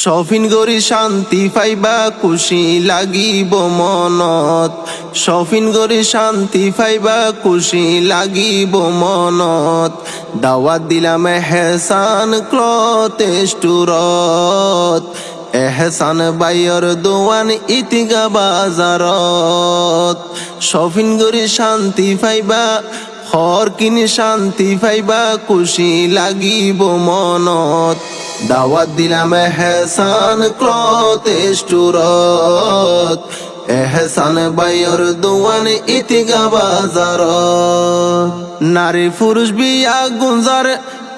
শফিন গরি শান্তি পাইবা, খুশি লাগিব মনত। শফিন গরি শান্তি পাইবা, খুশি লাগিব মনত। দাওয়াত দিলাম হেসান ক্লথ এহসান বাইয়র দোয়ান ইতিগা বাজারত। শফিন গরি শান্তি পাইবা হর কিনি শান্তি পাইবা, খুশি লাগিব মনত। দাওয়াত দিলাম এহসান ক্লথ স্টোরত এহসান বাইয়র দোয়ান ইতিগা বাজারত। নারী পুরুষ বিয়া গুঞ্জার,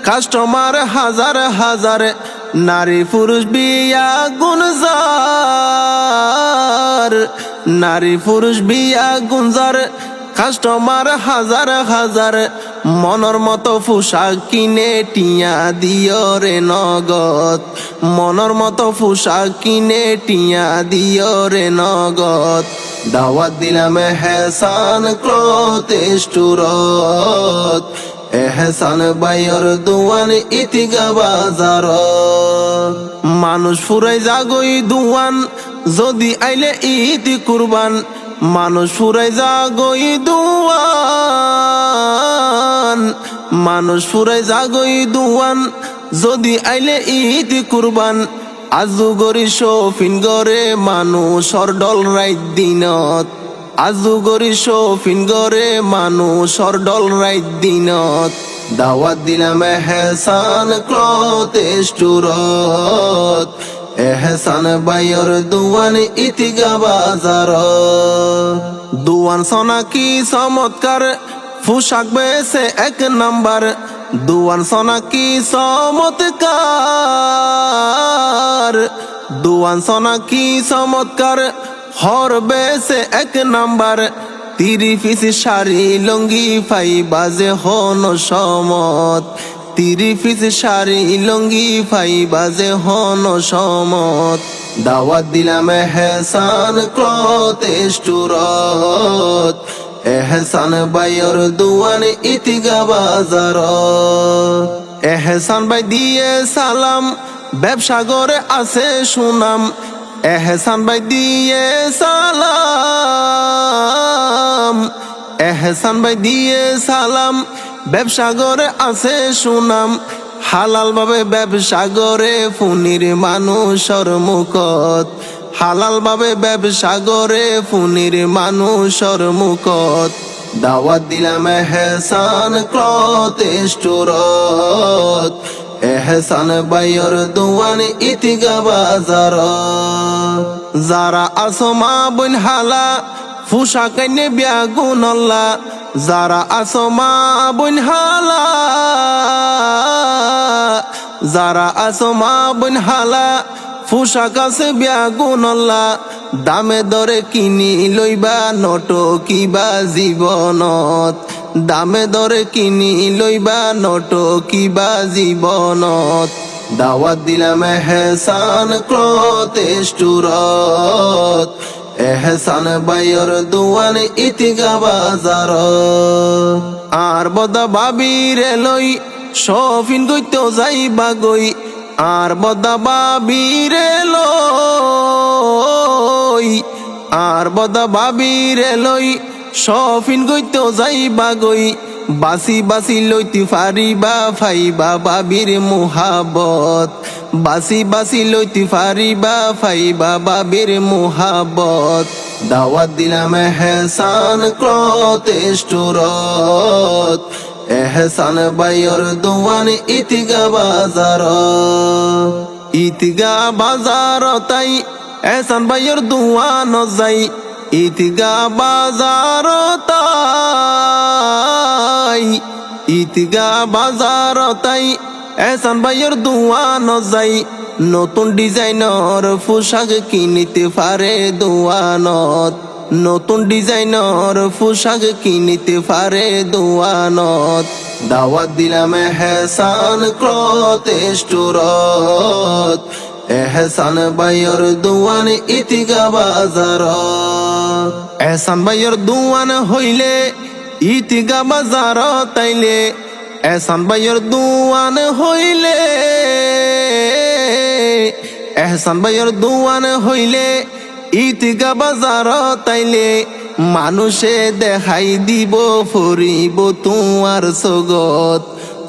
কাস্টমার হাজার হাজার। নারী পুরুষ বিয়া গুনজার নারী পুরুষ বিয়া গুঞ্জার, কাস্টমার হাজার হাজার। মনের মতো পোশাক কিনে টিয়া দিও রে নগদ। মনের মতো পোশাক কিনে টিয়া দিও রে নগদ। দাওয়াত দিলাম হেসান ক্লথ স্টোরত এহসান বাইয়র দোয়ান ইতিগা বাজার মানুষ ফুরাই জাগই দুয়ান যদি আইলে ইতি কুরবান মানুষ ফুরাই জাগই দুয়ান মানুষ ফুরাই জাগই দুয়ান, যদি আইলে ইতি কুরবান। আজু গরি শফিন গরে মানুষর ডল রাইত দিনত। আজু গরি শফিন গরে মানুষর ডল রাইত দিনত। দাওয়াত দিলাম হেসান ক্লথ স্টোরত। এহসান বাইয়র দুয়ান ইতিগা বাজার দুয়ান সোনা কি চমৎকার পোশাক বেছে এক নাম্বার। দুয়ান সোনা কি চমৎকার? দুয়ান সোনা কি চমৎকার? হর বেছে এক নাম্বার। তিরি পিসি শাড়ি, লঙ্গি ফাই বাজে হন সমত। তিরি পিসি শাড়ি, লঙ্গি ফাই বাজে হন সমত। দাওয়াত দিলাম হেসান ক্লথ স্টোরত এহসান বাইয়র দুয়ান ইতিগা বাজার এহসান বাই দিয়ে সালাম, ব্যবসা করে আছে সুনাম। এহসান ভাই দিয়ে সালাম এহসান ভাই দিয়ে সালাম, ব্যবসা করে আছে সুনাম। হালাল ভাবে ব্যবসা করে ফুনির মানুষর মুখত। হালাল ভাবে ব্যবসা করে ফুনির মানুষর মুখত। দাওয়াত দিলাম হেসান ক্লথ স্টোরত। এহসান বাইয়র দোয়ান ইতিগা বাজার যারা আসমা বন হালা ফুসা কাইনে বিয়া গুনল্লা যারা আসমা বন হালা, যারা আসমা বন হালা ফুসা কাছে বিয়া গুনল্লা দামে দরে কিনি লইবা নট কিবা জীবনত। দামে দরে কিনি লইবা নট কিবা জীবনত। দাওয়াত দিলাম হেসান ক্লথ স্টোরত এহসান বাইয়র দুয়ান ইতিগা বাজার আর বদা বাবিরে লই শফিন গইতে যাইবা গই। আর বদা বাবিরে লই, আর বদা বাবিরে লই, শফিন গইতে যাইবা গই, বাসি বাসি লইতে ফারিবা ফাইবা বাবির মুহাবত বাসি বাসি লইতে ফারিবা ফাইবা বাবির মুহাবত দাওয়াত দিলাম হেসান ক্লথ স্টোরত এহসান বাইয়র দোয়ান ইতিগা বাজার। ইতিগা বাজার তাই এহসান বাইয়র দোয়ান যাই ইতিগা বাজার তাই ইতিগা বাজার তাই এহসান ভাইয়ের দোয়ান যাই নতুন ডিজাইনর পোশাক কিনিতে পারে দোয়ানত। নতুন ডিজাইনর পোশাক কিনিতে পারে দোয়ানত। দাওয়াত দিলাম হেসান ক্লথ স্টোরত। এহসান বাইয়র দোয়ান ইতিগা বাজার এহসান বাইয়র দোয়ান হইলে ইতিগা বাজার তাইলে। এহসান বাইয়র দোয়ান হইলে এহসান ভাইয়ের দুয়ান হইলে ইতিগা বাজার তাইলে মানুষে দেখাই দিব, ফরিব তোমার সগত।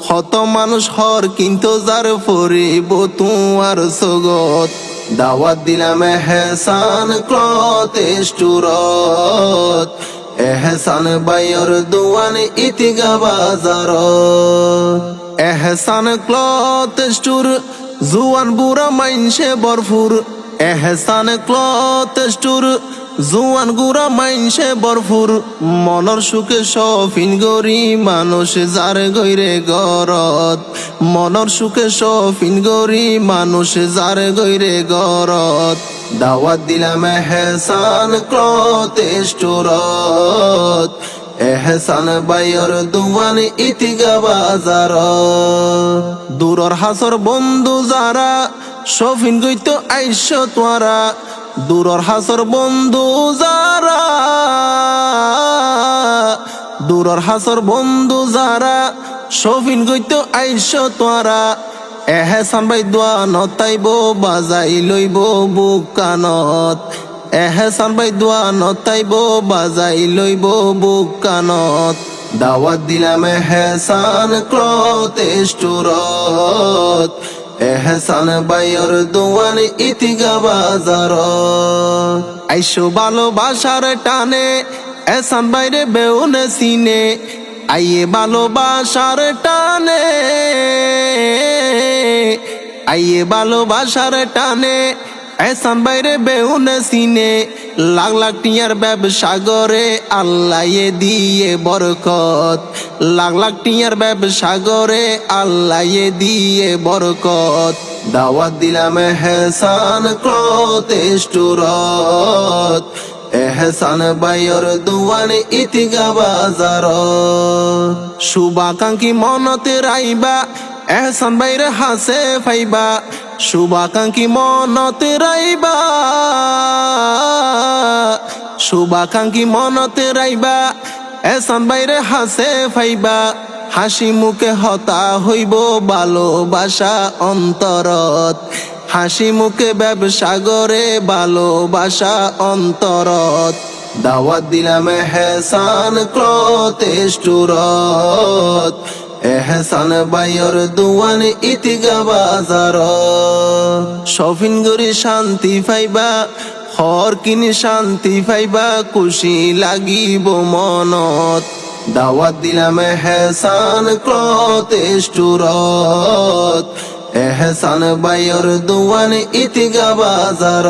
হত মানুষ হর কিন্তু যার ফরিব তোমার সগত। দাওয়াত দিলাম এহসান ক্লথ স্টোরত এহসান বাইর দুয়ান ইতিগা বাজার। এহসান ক্লথ স্টোর জুয়ান বুড়া মাইনসে বরফুর এহসান ক্লথ স্টোর, জুয়ান গুড়া মাইনসে বরফুর, মনর সুখে সফিন গরি মানুষ যার গৈরে গরত। মনর সুখে সফিন গরি মানুষ যার গৈরে গরত। দাওয়াত দিলাম এহসান ক্লথ স্টোরত। এহসান বাইর দুয়ান ইতিগা বাজার দূরর হাসর বন্ধু যারা সফিন গইতো আইস তোয়ারা দূরর হাসর বন্ধু যারা, দূরর হাসর বন্ধু যারা সফিন গইতো আইস তোয়ারা এহেসান বাই দোয়া নতাইব, বাজাই লইব বুক কানত এহেসান বাই দোয়া নতাইব, বাজাই লইব বুক কানত দাওয়াত দিলাম এহেসান ক্লথ স্টোরত এহসান বাইর দোয়ান ইতিগা বাজার। আইসো ভালোবাসার টানে এহসান বাইরে বেউন সিনে আইয়ে ভালোবাসার টানে, আইয়ে ভালোবাসার টানে। এহসান বাইরে বেউনে সিনে, লাখ লাখ টিয়ার ব্যবসা আল্লাহ দিয়ে বরকত। লাখ লাখ টিয়ার ব্যবসা আল্লাহ দিয়ে বরকত। দাওয়াত দিলাম হেসান ক্লথ স্টোরত এহসান বাইর দুয়ান ইতিগা বাজার শুভাকাঙ্ক্ষী মনতে রাইবা এহসান বাইরে হাসে ফাইবা, শুভাকাঙ্ক্ষী মনতে রাইবা। শুভাকাঙ্ক্ষী মনতে রাইবা, এহসান বাইরে হাসে ফাইবা। হাসি মুখে হতা হইব ভালোবাসা অন্তরত। হাসি মুখে ব্যবসা গরে ভালোবাসা অন্তরত। দাওয়াত দিলাম হেসান ক্লথ স্টোরত এহসান বাইর দুয়ান ইতিগা বাজার। শপিং করে শান্তি পাইবা, হর কিনি শান্তি পাইবা, খুশি লাগিব মনত। দাওয়াত দিলাম হেসান ক্লথ স্টোরত এহসান বাইর দুয়ান ইতিগা বাজার।